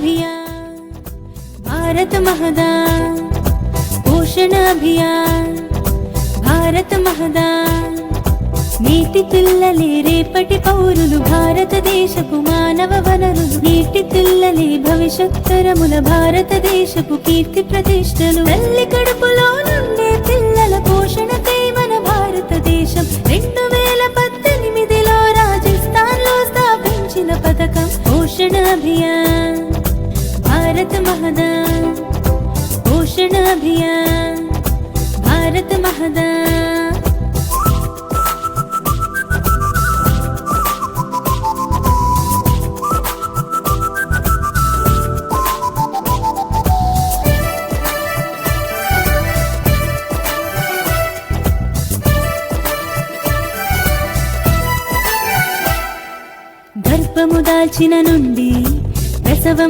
अभियान भारत महदान पोषण अभियान భారత మహదాన్ నీటి పిల్లలే రేపటి పౌరులు భారతదేశపు మానవ వనరులు నీటి పిల్లలే భవిష్యత్ తరముల భారతదేశపు కీర్తి ప్రతిష్టలు తల్లి కడుపులో నుండే పిల్లల పోషణకై మన భారతదేశం రెండు వేల పద్దెనిమిదిలో రాజస్థాన్ లో స్థాపించిన పథకం పోషణ అభియాన్ భారత మహదాన్ పోషణ అభియాన్ భారత మహదా గర్భము దాల్చిన నుండి ప్రసవం